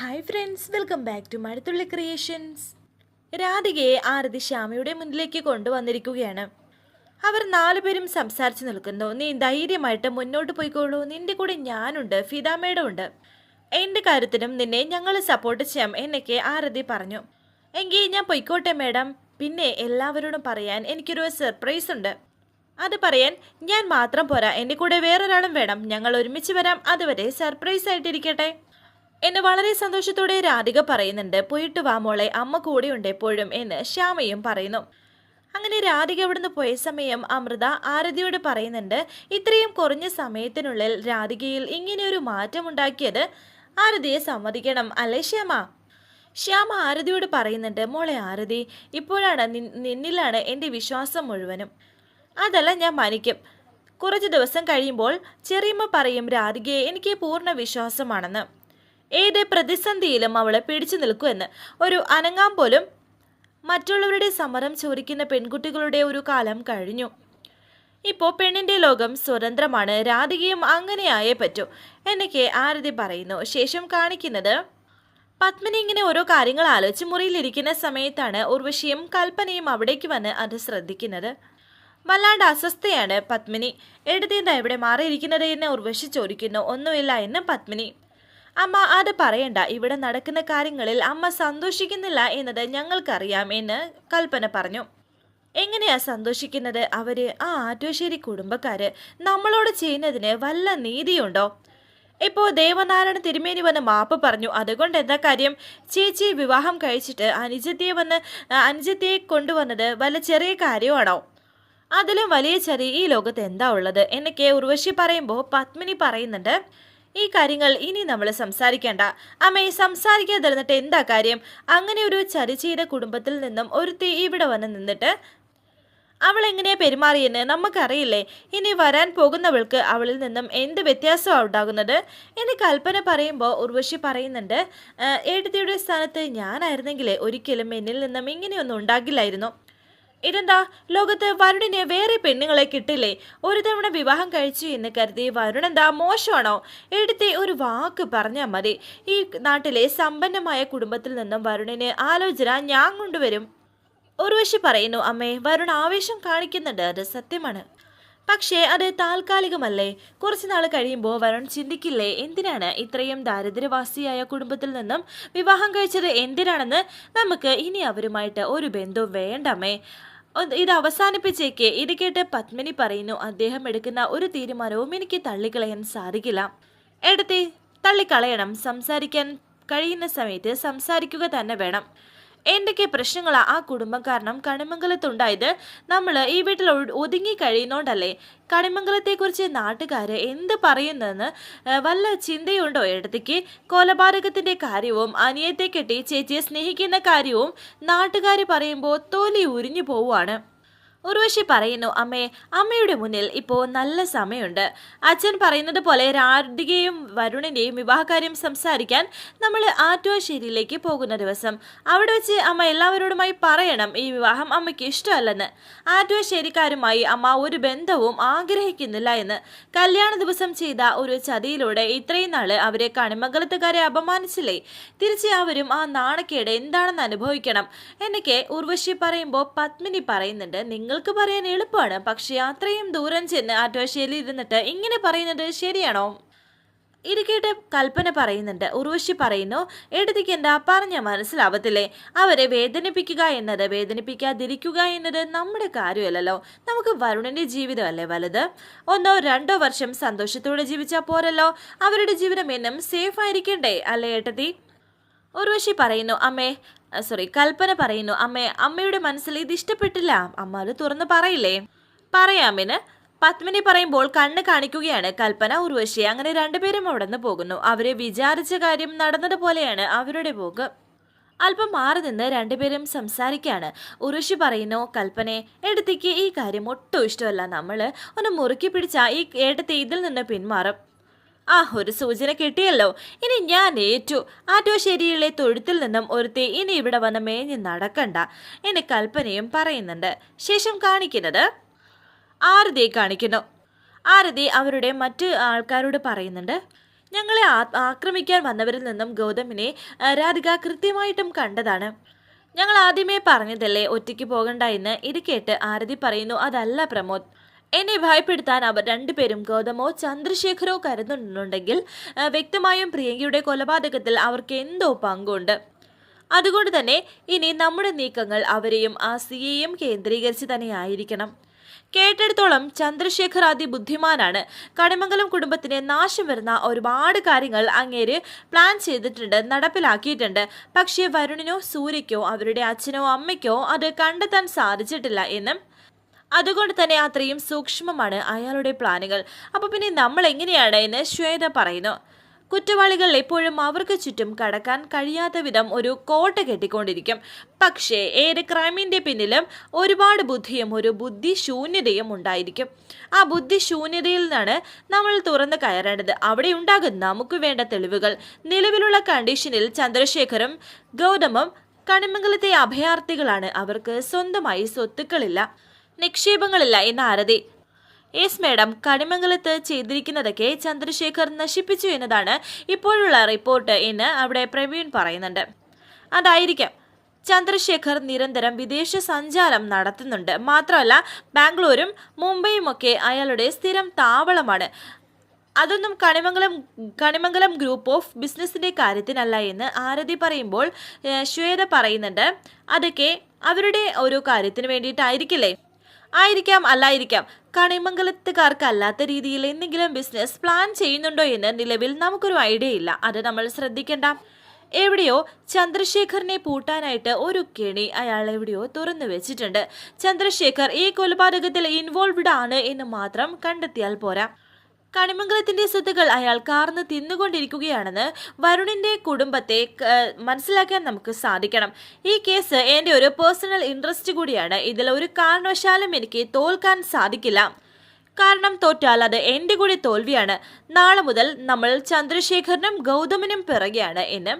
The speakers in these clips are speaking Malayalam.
Hi friends welcome back to Mazhathulli creations രാധികയെ ആരതി ശ്യാമയുടെ മുന്നിലേക്ക് കൊണ്ടുവന്നിരിക്കുകയാണ്. അവർ നാലുപേരും സംസാരിച്ചു നിൽക്കുന്നു. നീ ധൈര്യമായിട്ട് മുന്നോട്ട് പോയിക്കോളൂ. നിന്റെ കൂടെ ഞാനുണ്ട് ഫിദ മേഡം ഉണ്ട്. എന്റെ കാര്യത്തിനും നിന്നെ ഞങ്ങൾ സപ്പോർട്ട് ചെയ്യാം എന്നൊക്കെ ആരതി പറഞ്ഞു. എങ്കിൽ ഞാൻ പൊയ്ക്കോട്ടെ മേഡം. പിന്നെ എല്ലാവരോടും പറയാൻ എനിക്കൊരു സർപ്രൈസ് ഉണ്ട്. അത് പറയാൻ ഞാൻ മാത്രം പോരാ. എന്റെ കൂടെ വേറൊരാളും വേണം. ഞങ്ങൾ ഒരുമിച്ച് വരാം. അതുവരെ സർപ്രൈസ് ആയിട്ടിരിക്കട്ടെ. എന്ന് വളരെ സന്തോഷത്തോടെ രാധിക പറയുന്നുണ്ട് പോയിട്ട് വാ മോളെ അമ്മ കൂടെയുണ്ട് എപ്പോഴും എന്ന് ശ്യാമയും പറയുന്നു. അങ്ങനെ രാധിക അവിടുന്ന് പോയ സമയം അമൃത ആരതിയോട് പറയുന്നുണ്ട് ഇത്രയും കുറഞ്ഞ സമയത്തിനുള്ളിൽ രാധികയിൽ ഇങ്ങനെയൊരു മാറ്റം ഉണ്ടാക്കിയത് ആരതിയെ സമ്മതിക്കണം അല്ലേ ശ്യാമ? ശ്യാമ ആരതിയോട് പറയുന്നുണ്ട് മോളെ ആരതി ഇപ്പോഴാണ് നിന്നിലാണ് എന്റെ വിശ്വാസം മുഴുവനും. അതല്ല ഞാൻ മാനിക്കും കുറച്ച് ദിവസം കഴിയുമ്പോൾ ചെറിയമ്മ പറയും രാധികയെ എനിക്ക് പൂർണ വിശ്വാസമാണെന്ന്. ഏത് പ്രതിസന്ധിയിലും അവളെ പിടിച്ചു നിൽക്കുമെന്ന്. ഒരു അനങ്ങാൻ പോലും മറ്റുള്ളവരുടെ സമരം ചോദിക്കുന്ന പെൺകുട്ടികളുടെ ഒരു കാലം കഴിഞ്ഞു. ഇപ്പോൾ പെണ്ണിന്റെ ലോകം സ്വതന്ത്രമാണ് രാധികയും അങ്ങനെയായേ പറ്റൂ എന്നൊക്കെ ആരതി പറയുന്നു. ശേഷം കാണിക്കുന്നത് പത്മിനി ഇങ്ങനെ ഓരോ കാര്യങ്ങൾ ആലോചിച്ച് മുറിയിലിരിക്കുന്ന സമയത്താണ് ഉർവശിയും കൽപ്പനയും അവിടേക്ക് വന്ന് അത് ശ്രദ്ധിക്കുന്നത്. വല്ലാണ്ട് അസ്വസ്ഥയാണ് പത്മിനി. എടുത്തേന്താ ഇവിടെ മാറിയിരിക്കുന്നത് എന്ന് ഉർവശി ചോദിക്കുന്നു. ഒന്നുമില്ല എന്ന് പത്മിനി അമ്മ അത് പറയണ്ട. ഇവിടെ നടക്കുന്ന കാര്യങ്ങളിൽ അമ്മ സന്തോഷിക്കുന്നില്ല എന്നത് ഞങ്ങൾക്കറിയാം എന്ന് കൽപ്പന പറഞ്ഞു. എങ്ങനെയാ സന്തോഷിക്കുന്നത്? അവർ ആ ആറ്റോശ്ശേരി കുടുംബക്കാര് നമ്മളോട് ചെയ്യുന്നതിന് വല്ല നീതിയുണ്ടോ? ഇപ്പോ ദേവനാരായണ തിരുമേനി വന്ന് മാപ്പ് പറഞ്ഞു. അതുകൊണ്ട് എന്താ കാര്യം? ചേച്ചി വിവാഹം കഴിച്ചിട്ട് അനുജത്തിയെ വന്ന് അനുജത്തിയെ കൊണ്ടുവന്നത് വല്ല ചെറിയ കാര്യമാണോ? അതിലും വലിയ ചെറിയ ഈ ലോകത്ത് എന്താ ഉള്ളത്? എന്നൊക്കെ ഉർവശി പറയുമ്പോൾ പത്മിനി പറയുന്നുണ്ട്. ഈ കാര്യങ്ങൾ ഇനി നമ്മൾ സംസാരിക്കേണ്ട. അമ്മയെ സംസാരിക്കാതിരുന്നിട്ട് എന്താ കാര്യം? അങ്ങനെ ഒരു ചരി ചെയ്ത കുടുംബത്തിൽ നിന്നും ഒരുത്തി ഇവിടെ വന്ന് നിന്നിട്ട് അവൾ എങ്ങനെയാ പെരുമാറിയെന്ന് നമുക്കറിയില്ലേ? ഇനി വരാൻ പോകുന്നവൾക്ക് അവളിൽ നിന്നും എന്ത് വ്യത്യാസമാണ് ഉണ്ടാകുന്നത്? ഇനി കൽപ്പന പറയുമ്പോൾ ഉർവശി പറയുന്നുണ്ട് എഴുതിയുടെ സ്ഥാനത്ത് ഞാനായിരുന്നെങ്കിൽ ഒരിക്കലും എന്നിൽ നിന്നും ഇങ്ങനെയൊന്നും ഉണ്ടാകില്ലായിരുന്നു. ഇതെന്താ? ലോകത്ത് വരുണിന് വേറെ പെണ്ണുങ്ങളെ കിട്ടില്ലേ? ഒരു തവണ വിവാഹം കഴിച്ചു എന്ന് കരുതി വരുൺ എന്താ മോശമാണോ? എടുത്തെ ഒരു വാക്ക് പറഞ്ഞാൽ മതി. ഈ നാട്ടിലെ സമ്പന്നമായ കുടുംബത്തിൽ നിന്നും വരുണിന് ആലോചന ഞാൻ കൊണ്ടുവരും. ഉർവശി പറയുന്നു അമ്മേ വരുൺ ആവേശം കാണിക്കുന്നുണ്ട്. അത് സത്യമാണ്. പക്ഷേ അത് താൽക്കാലികമല്ലേ? കുറച്ചുനാൾ കഴിയുമ്പോൾ വരുൺ ചിന്തിക്കില്ലേ എന്തിനാണ് ഇത്രയും ദാരിദ്ര്യവാസിയായ കുടുംബത്തിൽ നിന്നും വിവാഹം കഴിച്ചത്? എന്തിനാണെന്ന് നമുക്ക് ഇനി അവരുമായിട്ട് ഒരു ബന്ധവും വേണ്ടമേ. ഇത് അവസാനിപ്പിച്ചേക്ക്. ഇത് കേട്ട് പത്മിനി പറയുന്നു അദ്ദേഹം എടുക്കുന്ന ഒരു തീരുമാനവും എനിക്ക് തള്ളിക്കളയാൻ സാധിക്കില്ല. എടുത്തി തള്ളിക്കളയണം. സംസാരിക്കാൻ കഴിയുന്ന സമയത്ത് സംസാരിക്കുക തന്നെ വേണം. എന്തൊക്കെ പ്രശ്നങ്ങളാ ആ കുടുംബം? കാരണം കണിമംഗലത്തുണ്ടായത് നമ്മൾ ഈ വീട്ടിൽ ഒതുങ്ങി കഴിയുന്നോണ്ടല്ലേ. കണിമംഗലത്തെക്കുറിച്ച് നാട്ടുകാർ എന്ത് പറയുന്നതെന്ന് വല്ല ചിന്തയുണ്ടോ? എടുത്തേക്ക് കൊലപാതകത്തിന്റെ കാര്യവും അനിയത്തെ കെട്ടി ചേച്ചിയെ സ്നേഹിക്കുന്ന കാര്യവും നാട്ടുകാർ പറയുമ്പോൾ തോലി ഉരിഞ്ഞു പോവുകയാണ് ഉർവശി പറയുന്നു അമ്മേ അമ്മയുടെ മുന്നിൽ ഇപ്പോൾ നല്ല സമയമുണ്ട്. അച്ഛൻ പറയുന്നത് പോലെ രാധികയും വരുണിന്റെയും വിവാഹകാര്യം സംസാരിക്കാൻ നമ്മൾ ആറ്റുവാശ്ശേരിയിലേക്ക് പോകുന്ന ദിവസം അവിടെ വെച്ച് അമ്മ എല്ലാവരോടുമായി പറയണം ഈ വിവാഹം അമ്മയ്ക്ക് ഇഷ്ടമല്ലെന്ന്. ആറ്റുവാശ്ശേരിക്കാരുമായി അമ്മ ഒരു ബന്ധവും ആഗ്രഹിക്കുന്നില്ല എന്ന്. കല്യാണ ദിവസം ചെയ്ത ഒരു ചതിയിലൂടെ ഇത്രയും നാൾ അവരെ കണിമംഗലത്തുകാരെ അപമാനിച്ചില്ലേ? തിരിച്ച് അവരും ആ നാണക്കേട് എന്താണെന്ന് അനുഭവിക്കണം. എന്നൊക്കെ ഉർവശി പറയുമ്പോൾ പത്മിനി പറയുന്നുണ്ട് നിങ്ങൾക്ക് പറയാൻ എളുപ്പമാണ്. പക്ഷേ അത്രയും ദൂരം ചെന്ന് ആറ്റുവാശ്ശേരിയിൽ ഇരുന്നിട്ട് ഇങ്ങനെ പറയുന്നത് ശരിയാണോ? ഇരിക്കട്ടെ കൽപ്പന പറയുന്നുണ്ട്. ഉർവശി പറയുന്നു എടുത്തിക്ക് എന്താ? പറഞ്ഞ മനസ്സിലാവത്തില്ലേ? അവരെ വേദനിപ്പിക്കുക എന്നത് വേദനിപ്പിക്കാതിരിക്കുക എന്നത് നമ്മുടെ കാര്യമല്ലല്ലോ. നമുക്ക് വരുണന്റെ ജീവിതമല്ലേ വലുത്? ഒന്നോ രണ്ടോ വർഷം സന്തോഷത്തോടെ ജീവിച്ചാൽ പോരല്ലോ. അവരുടെ ജീവിതം എന്നും സേഫ് ആയിരിക്കണ്ടേ അല്ലേ ഏട്ടത്തി? ഉർവശി പറയുന്നു അമ്മേ സോറി കൽപ്പന പറയുന്നു അമ്മേ അമ്മയുടെ മനസ്സിൽ ഇത് ഇഷ്ടപ്പെട്ടില്ല. അമ്മ അത് തുറന്ന് പറയില്ലേ? പറയാമിന് പത്മിനി പറയുമ്പോൾ കണ്ണ് കാണിക്കുകയാണ്. കൽപ്പന ഉർവശി അങ്ങനെ രണ്ടുപേരും അവിടെ നിന്ന് പോകുന്നു. അവരെ വിചാരിച്ച കാര്യം നടന്നതുപോലെയാണ് അവരുടെ പോക്ക്. അല്പം മാറി നിന്ന് രണ്ടുപേരും സംസാരിക്കുകയാണ് ഉറുഷി പറയുന്നു കൽപ്പനെ എടുത്തേക്ക് ഈ കാര്യം ഒട്ടും ഇഷ്ടമല്ല. നമ്മൾ ഒന്ന് മുറുക്കി പിടിച്ചാൽ ഈ ഏട്ടത്തെ ഇതിൽ നിന്ന് പിന്മാറും. ആ ഒരു സൂചന കിട്ടിയല്ലോ. ഇനി ഞാൻ ഏറ്റു. ആറ്റുശ്ശേരിയിലെ തൊഴുത്തിൽ നിന്നും ഒരുത്തി ഇനി ഇവിടെ വന്ന് മേഞ്ഞ് നടക്കണ്ട. എന്ന് കൽപ്പനയും പറയുന്നുണ്ട്. ശേഷം കാണിക്കുന്നത്? ആരതി കാണിക്കുന്നു. ആരതി അവരുടെ മറ്റ് ആൾക്കാരോട് പറയുന്നുണ്ട്. ഞങ്ങളെ ആക്രമിക്കാൻ വന്നവരിൽ നിന്നും ഗൗതമിനെ രാധിക കൃത്യമായിട്ടും കണ്ടതാണ്. ഞങ്ങൾ ആദ്യമേ പറഞ്ഞതല്ലേ ഒറ്റയ്ക്ക് പോകണ്ട എന്ന്? ഇത് കേട്ട് ആരതി പറയുന്നു അതല്ല പ്രമോദ്. എന്നെ ഭയപ്പെടുത്താൻ അവർ രണ്ടുപേരും ഗൗതമോ ചന്ദ്രശേഖരോ കരുതുന്നുണ്ടെങ്കിൽ വ്യക്തമായും പ്രിയങ്കയുടെ കൊലപാതകത്തിൽ അവർക്ക് എന്തോ പങ്കുണ്ട്. അതുകൊണ്ട് തന്നെ ഇനി നമ്മുടെ നീക്കങ്ങൾ അവരെയും ആ സിയെയും കേന്ദ്രീകരിച്ച് തന്നെയായിരിക്കണം. കേട്ടെടുത്തോളം ചന്ദ്രശേഖർ അതിബുദ്ധിമാനാണ്. കണിമംഗലം കുടുംബത്തിന് നാശം വരുന്ന ഒരുപാട് കാര്യങ്ങൾ അങ്ങേര് പ്ലാൻ ചെയ്തിട്ടുണ്ട് നടപ്പിലാക്കിയിട്ടുണ്ട്. പക്ഷേ വരുണിനോ സൂര്യക്കോ അവരുടെ അച്ഛനോ അമ്മയ്ക്കോ അത് കണ്ടെത്താൻ സാധിച്ചിട്ടില്ല എന്നും അതുകൊണ്ട് തന്നെ അത്രയും സൂക്ഷ്മമാണ് അയാളുടെ പ്ലാനുകൾ. അപ്പോൾ പിന്നെ നമ്മൾ എങ്ങനെയാണ് എന്ന് ശ്വേത പറയുന്നു. കുറ്റവാളികൾ എപ്പോഴും അവർക്ക് ചുറ്റും കടക്കാൻ കഴിയാത്ത വിധം ഒരു കോട്ട കെട്ടിക്കൊണ്ടിരിക്കും. പക്ഷേ ഏത് ക്രൈമിന്റെ പിന്നിലും ഒരുപാട് ബുദ്ധിയും ഒരു ബുദ്ധിശൂന്യതയും ഉണ്ടായിരിക്കും. ആ ബുദ്ധിശൂന്യതയിൽ നിന്നാണ് നമ്മൾ തുറന്നു കയറേണ്ടത്. അവിടെ ഉണ്ടാകും നമുക്ക് വേണ്ട തെളിവുകൾ. നിലവിലുള്ള കണ്ടീഷനിൽ ചന്ദ്രശേഖരും ഗൗതമും കണിമംഗലത്തെ അഭയാർത്ഥികളാണ്. അവർക്ക് സ്വന്തമായി സ്വത്തുക്കളില്ല. നിക്ഷേപങ്ങളില്ല എന്ന് ആരതി. യെസ് മേഡം കണിമംഗലത്ത് ചെയ്തിരിക്കുന്നതൊക്കെ ചന്ദ്രശേഖർ നശിപ്പിച്ചു എന്നതാണ് ഇപ്പോഴുള്ള റിപ്പോർട്ട് എന്ന് അവിടെ പ്രവീൺ പറയുന്നുണ്ട്. അതായിരിക്കാം ചന്ദ്രശേഖർ നിരന്തരം വിദേശ സഞ്ചാരം നടത്തുന്നുണ്ട്. മാത്രമല്ല ബാംഗ്ലൂരും മുംബൈയുമൊക്കെ അയാളുടെ സ്ഥിരം താവളമാണ്. അതൊന്നും കണിമംഗലം കണിമംഗലം ഗ്രൂപ്പ് ഓഫ് ബിസിനസ്സിന്റെ കാര്യത്തിനല്ല എന്ന് ആരതി പറയുമ്പോൾ ശ്വേത പറയുന്നുണ്ട്. അതൊക്കെ അവരുടെ ഒരു കാര്യത്തിന് വേണ്ടിയിട്ടായിരിക്കില്ലേ? ആയിരിക്കാം അല്ലായിരിക്കാം. കണിമംഗലത്തുകാർക്ക് അല്ലാത്ത രീതിയിൽ എന്തെങ്കിലും ബിസിനസ് പ്ലാൻ ചെയ്യുന്നുണ്ടോ എന്ന് നിലവിൽ നമുക്കൊരു ഐഡിയ ഇല്ല. അത് നമ്മൾ ശ്രദ്ധിക്കേണ്ട. എവിടെയോ ചന്ദ്രശേഖറിനെ പൂട്ടാനായിട്ട് ഒരു കെണി അയാൾ എവിടെയോ തുറന്നു വെച്ചിട്ടുണ്ട്. ചന്ദ്രശേഖർ ഈ കൊലപാതകത്തിൽ ഇൻവോൾവ്ഡ് ആണ് എന്ന് മാത്രം കണ്ടെത്തിയാൽ പോരാ. കണിമംഗലത്തിന്റെ സ്വത്തുക്കൾ അയാൾ കാർന്ന് തിന്നുകൊണ്ടിരിക്കുകയാണെന്ന് വരുണിന്റെ കുടുംബത്തെ മനസ്സിലാക്കാൻ നമുക്ക് സാധിക്കണം. ഈ കേസ് എന്റെ ഒരു പേഴ്സണൽ ഇൻട്രസ്റ്റ് കൂടിയാണ്. ഇതിൽ ഒരു കാരണവശാലും എനിക്ക് തോൽക്കാൻ സാധിക്കില്ല. കാരണം തോറ്റാൽ അത് എന്റെ കൂടെ തോൽവിയാണ്. നാളെ മുതൽ നമ്മൾ ചന്ദ്രശേഖരനും ഗൗതമനും പിറകെയാണ് എന്നും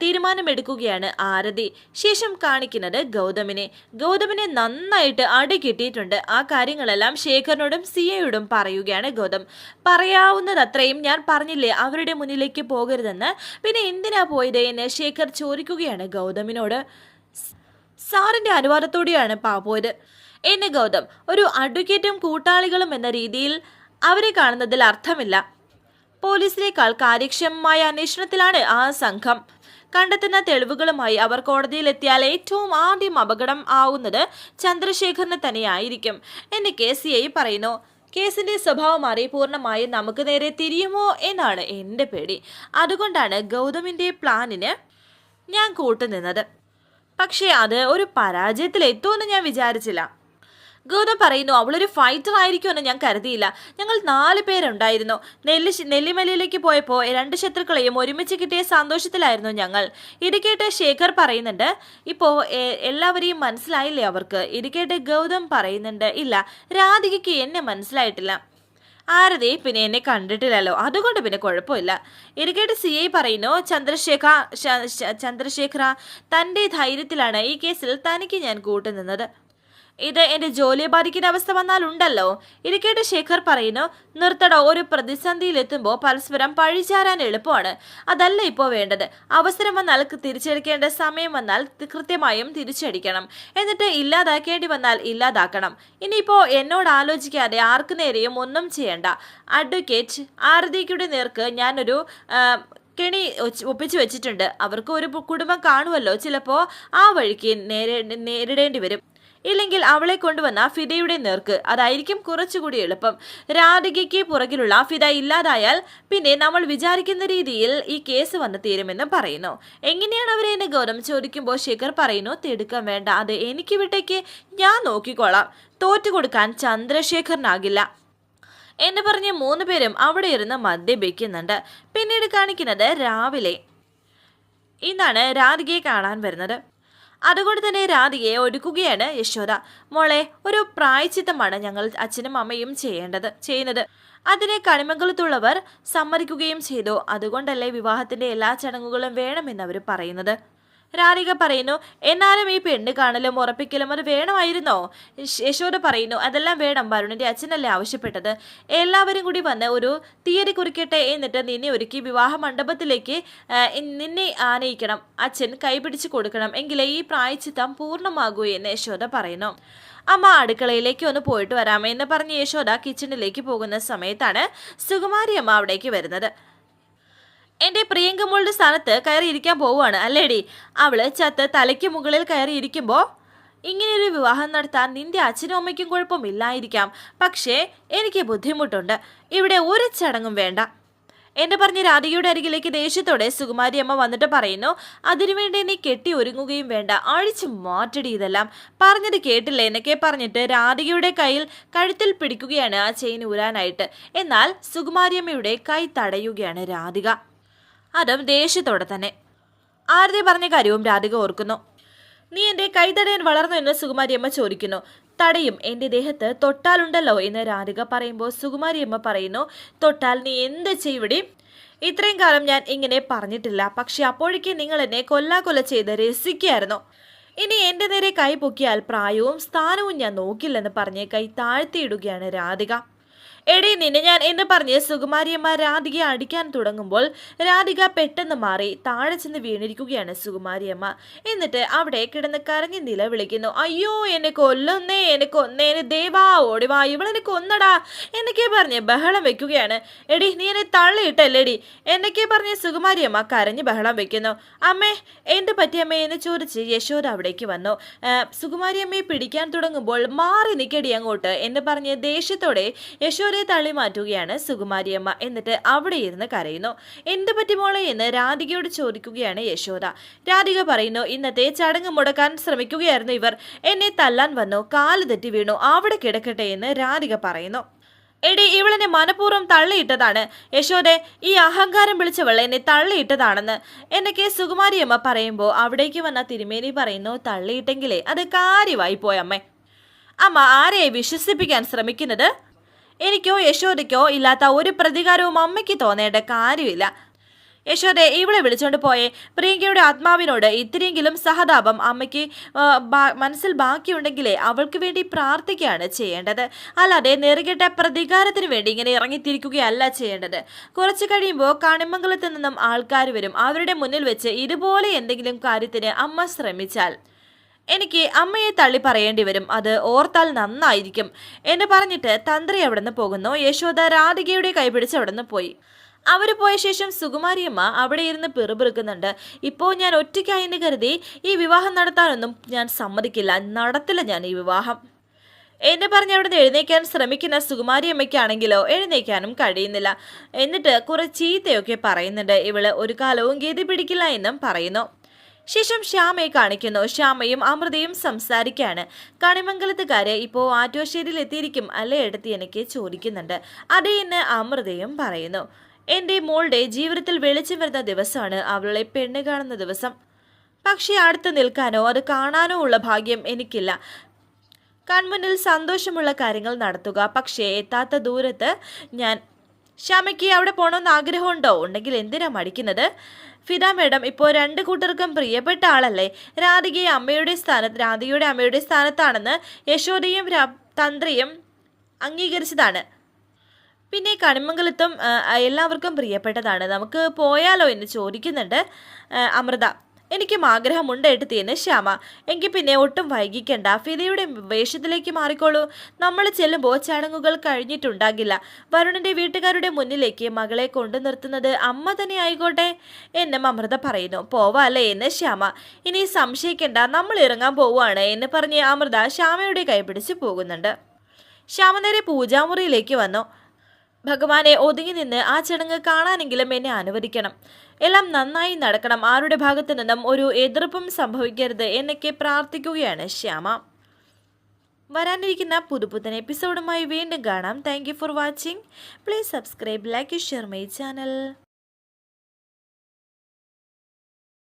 തീരുമാനമെടുക്കുകയാണ് ആരതി. ശേഷം കാണിക്കുന്നത് ഗൗതമിനെ. ഗൗതമിനെ നന്നായിട്ട് അടി കിട്ടിയിട്ടുണ്ട്. ആ കാര്യങ്ങളെല്ലാം ശേഖരനോടും സിയയോടും പറയുകയാണ് ഗൗതം. പറയാവുന്നതത്രയും ഞാൻ പറഞ്ഞില്ലേ അവരുടെ മുന്നിലേക്ക് പോകരുതെന്ന്. പിന്നെ എന്തിനാ പോയത് എന്ന് ശേഖർ ചോദിക്കുകയാണ് ഗൗതമിനോട്. സാറിന്റെ അനുവാദത്തോടെയാണ് പാ പോയത്. എന്നെ ഗൗതം ഒരു അഡ്വക്കേറ്റും കൂട്ടാളികളും എന്ന രീതിയിൽ അവരെ കാണുന്നതിൽ അർത്ഥമില്ല. പോലീസിനേക്കാൾ കാര്യക്ഷമമായ അന്വേഷണത്തിലാണ് ആ സംഘം. കണ്ടെത്തുന്ന തെളിവുകളുമായി അവർ കോടതിയിലെത്തിയാൽ ഏറ്റവും ആദ്യം അപകടം ആവുന്നത് ചന്ദ്രശേഖറിന് തന്നെയായിരിക്കും എന്ന് കെ സി ഐ പറയുന്നു. കേസിന്റെ സ്വഭാവം മാറി പൂർണമായും നമുക്ക് നേരെ തിരിയുമോ എന്നാണ് എന്റെ പേടി. അതുകൊണ്ടാണ് ഗൗതമിന്റെ പ്ലാനിന് ഞാൻ കൂട്ടുനിന്നത്. പക്ഷേ അത് ഒരു പരാജയത്തിലെത്തുമെന്ന് ഞാൻ വിചാരിച്ചില്ല. ഗൗതം പറയുന്നു അവളൊരു ഫൈറ്റർ ആയിരിക്കും ആയിരിക്കുമെന്ന് ഞാൻ കരുതിയില്ല. ഞങ്ങൾ നാല് പേരുണ്ടായിരുന്നു. നെല്ലി നെല്ലിമലയിലേക്ക് പോയപ്പോൾ രണ്ട് ശത്രുക്കളെയും ഒരുമിച്ച് കിട്ടിയ സന്തോഷത്തിലായിരുന്നു ഞങ്ങൾ. ഇത് ശേഖർ പറയുന്നുണ്ട് ഇപ്പോൾ എല്ലാവരെയും മനസ്സിലായില്ലേ അവർക്ക്? ഇത് ഗൗതം പറയുന്നുണ്ട് ഇല്ല രാധികയ്ക്ക് എന്നെ മനസ്സിലായിട്ടില്ല. ആരതി പിന്നെ എന്നെ കണ്ടിട്ടില്ലല്ലോ. അതുകൊണ്ട് പിന്നെ കുഴപ്പമില്ല. ഇരിക്കേട്ട് സി ഐ പറയുന്നു ചന്ദ്രശേഖ ചന്ദ്രശേഖര തന്റെ ധൈര്യത്തിലാണ് ഈ കേസിൽ തനിക്ക് ഞാൻ കൂട്ടുനിന്നത്. ഇത് എന്റെ ജോലിയെ ബാധിക്കുന്ന അവസ്ഥ വന്നാൽ വന്നാലുണ്ടല്ലോ ഇരിക്കേട്ട് ശേഖർ പറയുന്നു നിർത്തടോ ഒരു പ്രതിസന്ധിയിലെത്തുമ്പോൾ പരസ്പരം പഴിചാരാൻ എളുപ്പമാണ്. അതല്ല ഇപ്പോൾ വേണ്ടത്. അവസരം വന്നാൽ തിരിച്ചടിക്കേണ്ട സമയം വന്നാൽ കൃത്യമായും തിരിച്ചടിക്കണം. എന്നിട്ട് ഇല്ലാതാക്കേണ്ടി വന്നാൽ ഇല്ലാതാക്കണം. ഇനിയിപ്പോൾ എന്നോട് ആലോചിക്കാതെ ആർക്കു നേരെയും ഒന്നും ചെയ്യണ്ട. അഡ്വക്കേറ്റ് ആരതിക്കുടെ നേർക്ക് ഞാനൊരു കെണി ഒപ്പിച്ചു വെച്ചിട്ടുണ്ട്. അവർക്ക് ഒരു കുടുംബം കാണുമല്ലോ ചിലപ്പോൾ ആ വഴിക്ക് നേരെ നേരിടേണ്ടി വരും. ഇല്ലെങ്കിൽ അവളെ കൊണ്ടുവന്ന ഫിദയുടെ നേർക്ക്. അതായിരിക്കും കുറച്ചുകൂടി എളുപ്പം. രാധികയ്ക്ക് പുറകിലുള്ള ഫിദ ഇല്ലാതായാൽ പിന്നെ നമ്മൾ വിചാരിക്കുന്ന രീതിയിൽ ഈ കേസ് വന്ന് തീരുമെന്ന് പറയുന്നു. എങ്ങനെയാണ് അവരെ എന്ന് ഗൗരവം ചോദിക്കുമ്പോൾ ശേഖർ പറയുന്നു തിടുക്കം വേണ്ട. അത് എനിക്ക് വിട്ടേക്ക് ഞാൻ നോക്കിക്കോളാം. തോറ്റുകൊടുക്കാൻ ചന്ദ്രശേഖറിനാകില്ല എന്ന് പറഞ്ഞ് മൂന്ന് പേരും അവിടെ ഇരുന്ന് മദ്യപിക്കുന്നുണ്ട് പിന്നീട് കാണിക്കുന്നത് രാവിലെ. ഇന്നാണ് രാധികയെ കാണാൻ വരുന്നത്. അതുകൊണ്ട് തന്നെ രാധികയെ ഒരുക്കുകയാണ് യശോദ. മോളെ ഒരു പ്രായച്ചിത്തമാണ് ഞങ്ങൾ അച്ഛനും അമ്മയും ചെയ്യേണ്ടത് ചെയ്യുന്നത്. അതിനെ കണിമംഗലത്തുള്ളവർ സമ്മതിക്കുകയും ചെയ്തു. അതുകൊണ്ടല്ലേ വിവാഹത്തിന്റെ എല്ലാ ചടങ്ങുകളും വേണമെന്ന് അവർ പറയുന്നത്. രാധിക പറയുന്നു എന്നാലും ഈ പെണ്ണ് കാണലും ഉറപ്പിക്കലും അത് വേണമായിരുന്നോ? യശോദ പറയുന്നു അതെല്ലാം വേണം. വരുണിന്റെ അച്ഛനല്ലേ ആവശ്യപ്പെട്ടത്. എല്ലാവരും കൂടി വന്ന് ഒരു തീയതി കുറിക്കട്ടെ എന്നിട്ട് നിന്നെ ഒരുക്കി വിവാഹ മണ്ഡപത്തിലേക്ക് നിന്നെ ആനയിക്കണം. അച്ഛൻ കൈപിടിച്ച് കൊടുക്കണം. എങ്കിലേ ഈ പ്രായച്ചിത്തം പൂർണമാകൂ എന്ന് യശോദ പറയുന്നു. അമ്മ അടുക്കളയിലേക്ക് ഒന്ന് പോയിട്ട് വരാമേ എന്ന് പറഞ്ഞ് യശോദ കിച്ചണിലേക്ക് പോകുന്ന സമയത്താണ് സുകുമാരി അമ്മ അവിടേക്ക് വരുന്നത്. എന്റെ പ്രിയങ്കമ്മളുടെ സ്ഥാനത്ത് കയറി ഇരിക്കാൻ പോവുകയാണ് അല്ലേടി? അവൾ ചത്ത് തലയ്ക്ക് മുകളിൽ കയറി ഇരിക്കുമ്പോൾ ഇങ്ങനെയൊരു വിവാഹം നടത്താൻ നിന്റെ അച്ഛനും അമ്മയ്ക്കും കുഴപ്പമില്ലായിരിക്കാം. പക്ഷേ എനിക്ക് ബുദ്ധിമുട്ടുണ്ട്. ഇവിടെ ഒരു ചടങ്ങും വേണ്ട. എന്നെ പറഞ്ഞ് രാധികയുടെ അരികിലേക്ക് ദേഷ്യത്തോടെ സുകുമാരി അമ്മ വന്നിട്ട് പറയുന്നു അതിനുവേണ്ടി നീ കെട്ടി ഒരുങ്ങുകയും വേണ്ട. അഴിച്ചു മാറ്റടി ഇതെല്ലാം. പറഞ്ഞത് കേട്ടില്ല? എന്നൊക്കെ പറഞ്ഞിട്ട് രാധികയുടെ കയ്യിൽ കഴുത്തിൽ പിടിക്കുകയാണ് ആ ചെയിൻ ഊരാനായിട്ട്. എന്നാൽ സുകുമാരിയമ്മയുടെ കൈ തടയുകയാണ് രാധിക. അതും ദേഷ്യത്തോടെ തന്നെ. ആരതി പറഞ്ഞ കാര്യവും രാധിക ഓർക്കുന്നു. നീ എന്റെ കൈതടയൻ വളർന്നു എന്ന് സുകുമാരിയമ്മ ചോദിക്കുന്നു. തടയും എന്റെ ദേഹത്ത് തൊട്ടാലുണ്ടല്ലോ എന്ന് രാധിക പറയുമ്പോൾ സുകുമാരിയമ്മ പറയുന്നു തൊട്ടാൽ നീ എന്ത് ചെയ്യടി? ഇത്രയും കാലം ഞാൻ ഇങ്ങനെ പറഞ്ഞിട്ടില്ല. പക്ഷെ അപ്പോഴേക്കും നിങ്ങൾ എന്നെ കൊല്ലാകൊല ചെയ്ത് രസിക്കുകയായിരുന്നു. ഇനി എന്റെ നേരെ കൈ പൊക്കിയാൽ പ്രായവും സ്ഥാനവും ഞാൻ നോക്കില്ലെന്ന് പറഞ്ഞ് കൈ താഴ്ത്തിയിടുകയാണ് രാധിക. എടീ നിന്നെ ഞാൻ എന്ന് പറഞ്ഞ് സുകുമാരിയമ്മ രാധികയെ അടിക്കാൻ തുടങ്ങുമ്പോൾ രാധിക പെട്ടെന്ന് മാറി താഴെ ചെന്ന് വീണിരിക്കുകയാണ് സുകുമാരിയമ്മ. എന്നിട്ട് അവിടെ കിടന്ന് കരഞ്ഞ് നിലവിളിക്കുന്നു. അയ്യോ എന്നെ കൊല്ലുന്നേ എന്നെ കൊന്നേന് ദേവാ ഓടിവാ ഇവളെന്നെ കൊന്നടാ എന്നൊക്കെ പറഞ്ഞ് ബഹളം വെക്കുകയാണ്. എടി നീ എന്നെ തള്ളിയിട്ടല്ലേടി എന്നൊക്കെ പറഞ്ഞ് സുകുമാരിയമ്മ കരഞ്ഞ് ബഹളം വെക്കുന്നു. അമ്മേ എന്ത് പറ്റിയമ്മേ എന്ന് ചോദിച്ച് യശോദ അവിടേക്ക് വന്നു. സുകുമാരിയമ്മയെ പിടിക്കാൻ തുടങ്ങുമ്പോൾ മാറി നിൽക്കടി അങ്ങോട്ട് എന്ന് പറഞ്ഞ് ദേഷ്യത്തോടെ യശോദയെ തള്ളി മാറ്റുകയാണ് സുകുമാരിയമ്മ എന്നിട്ട് അവിടെ ഇരുന്ന് കരയുന്നു. എന്ത് പറ്റി മോളെ? എന്ന് രാധികയോട് ചോദിക്കുകയാണ് യശോദ. രാധിക പറയുന്നു ഇന്നത്തെ ചടങ്ങ് മുടക്കാൻ ശ്രമിക്കുകയായിരുന്നു ഇവർ. എന്നെ തല്ലാൻ വന്നു. കാൽ തെറ്റി വീണു. അവിടെ കിടക്കട്ടെ എന്ന് രാധിക പറയുന്നു. എടി ഇവളെന്നെ മനഃപൂർവം തള്ളിയിട്ടതാണ്. യശോദെ ഈ അഹങ്കാരം വിളിച്ചവൾ എന്നെ തള്ളിയിട്ടതാണെന്ന്. എന്നൊക്കെ സുകുമാരിയമ്മ പറയുമ്പോൾ അവിടേക്ക് വന്ന തിരുമേനി പറയുന്നു തള്ളിയിട്ടെങ്കിലേ അത് കാര്യമായി പോയമ്മേ അമ്മ. ആരെയെ വിശ്വസിപ്പിക്കാൻ ശ്രമിക്കുന്നത്? എനിക്കോ യശോദയ്ക്കോ ഇല്ലാത്ത ഒരു പ്രതികാരവും അമ്മയ്ക്ക് തോന്നേണ്ട കാര്യമില്ല. യശോദെ ഇവളെ വിളിച്ചോണ്ട് പോയെ. പ്രിയങ്കയുടെ ആത്മാവിനോട് ഇത്രയെങ്കിലും സഹതാപം അമ്മയ്ക്ക് മനസ്സിൽ ബാക്കിയുണ്ടെങ്കിലേ അവൾക്ക് വേണ്ടി പ്രാർത്ഥിക്കുകയാണ് ചെയ്യേണ്ടത്. അല്ലാതെ നെറുകെട്ട പ്രതികാരത്തിന് വേണ്ടി ഇങ്ങനെ ഇറങ്ങിത്തിരിക്കുകയല്ല ചെയ്യേണ്ടത്. കുറച്ച് കഴിയുമ്പോൾ കണിമംഗലത്ത് നിന്നും ആൾക്കാർ വരും. അവരുടെ മുന്നിൽ വെച്ച് ഇതുപോലെ എന്തെങ്കിലും കാര്യത്തിന് അമ്മ ശ്രമിച്ചാൽ എനിക്ക് അമ്മയെ തള്ളി പറയേണ്ടി വരും. അത് ഓർത്താൽ നന്നായിരിക്കും. എന്ന് പറഞ്ഞിട്ട് തന്ത്രി അവിടുന്ന് പോകുന്നു. യശോദ രാധികയുടെ കൈപിടിച്ച് അവിടുന്ന് പോയി. അവർ പോയ ശേഷം സുകുമാരിയമ്മ അവിടെ ഇരുന്ന് പിറുപിറുക്കുന്നുണ്ട്. ഇപ്പോൾ ഞാൻ ഒറ്റയ്ക്കായെന്ന് കരുതി ഈ വിവാഹം നടത്താനൊന്നും ഞാൻ സമ്മതിക്കില്ല. നടത്തില്ല ഞാൻ ഈ വിവാഹം. എന്നെ പറഞ്ഞ് അവിടുന്ന് എഴുന്നേക്കാൻ ശ്രമിക്കുന്ന സുകുമാരിയമ്മയ്ക്കാണെങ്കിലോ എഴുന്നേക്കാനും കഴിയുന്നില്ല. എന്നിട്ട് കുറെ ചീത്തയൊക്കെ പറയുന്നുണ്ട്. ഇവൾ ഒരു കാലവും ഗതി പിടിക്കില്ല എന്നും പറയുന്നു. ശേഷം ശ്യാമയെ കാണിക്കുന്നു. ശ്യാമയും അമൃതയും സംസാരിക്കാണ്. കണിമംഗലത്തുകാര് ഇപ്പോൾ ആറ്റോശ്ശേരിയിൽ എത്തിയിരിക്കും അല്ലേ എടുത്തി എനിക്ക് ചോദിക്കുന്നുണ്ട്. അതേ എന്ന് അമൃതയും പറയുന്നു. എന്റെ മോളുടെ ജീവിതത്തിൽ വെളിച്ചം വരുന്ന ദിവസമാണ്. അവളെ പെണ്ണ് കാണുന്ന ദിവസം. പക്ഷേ അടുത്ത് നിൽക്കാനോ അത് കാണാനോ ഉള്ള ഭാഗ്യം എനിക്കില്ല. കൺമുന്നിൽ സന്തോഷമുള്ള കാര്യങ്ങൾ നടത്തുക. പക്ഷേ എത്താത്ത ദൂരത്ത് ഞാൻ ശ്യാമയ്ക്ക് അവിടെ പോകണമെന്ന് ആഗ്രഹമുണ്ടോ? ഉണ്ടെങ്കിൽ എന്തിനാ മടിക്കുന്നത്? ഫിദ മേഡം ഇപ്പോൾ രണ്ട് കൂട്ടർക്കും പ്രിയപ്പെട്ട ആളല്ലേ? രാധികയെ അമ്മയുടെ സ്ഥാനത്ത് രാധികയുടെ അമ്മയുടെ സ്ഥാനത്താണെന്ന് യശോദയും തന്ത്രിയും അംഗീകരിച്ചതാണ്. പിന്നെ കണിമംഗലത്തും എല്ലാവർക്കും പ്രിയപ്പെട്ടതാണ്. നമുക്ക് പോയാലോ എന്ന് ചോദിക്കുന്നുണ്ട് അമൃത. എനിക്കും ആഗ്രഹമുണ്ട് എടുത്തിയെന്ന് ശ്യാമ. എങ്കിൽ പിന്നെ ഒട്ടും വൈകിക്കണ്ട. ഫിദയുടെ വേഷത്തിലേക്ക് മാറിക്കോളൂ. നമ്മൾ ചെല്ലുമ്പോൾ ചടങ്ങുകൾ കഴിഞ്ഞിട്ടുണ്ടാകില്ല. വരുണിന്റെ വീട്ടുകാരുടെ മുന്നിലേക്ക് മകളെ കൊണ്ടു നിർത്തുന്നത് അമ്മ തന്നെ ആയിക്കോട്ടെ എന്നും അമൃത പറയുന്നു. പോവാല്ലേ എന്ന് ശ്യാമ. ഇനി സംശയിക്കണ്ട നമ്മൾ ഇറങ്ങാൻ പോവുകയാണ് എന്ന് പറഞ്ഞ് അമൃത ശ്യാമയുടെ കൈപിടിച്ച് പോകുന്നുണ്ട്. ശ്യാമ നേരെ പൂജാമുറിയിലേക്ക് വന്നു. ഭഗവാനെ ഒതുങ്ങി നിന്ന് ആ ചടങ്ങ് കാണാനെങ്കിലും എന്നെ അനുവദിക്കണം. എല്ലാം നന്നായി നടക്കണം. ആരുടെ ഭാഗത്തു നിന്നും ഒരു എതിർപ്പും സംഭവിക്കരുത് എന്നൊക്കെ പ്രാർത്ഥിക്കുകയാണ് ശ്യാമ. വരാനിരിക്കുന്ന പുതുപുത്തൻ എപ്പിസോഡുമായി വീണ്ടും കാണാം. Thank for watching please subscribe like share my channel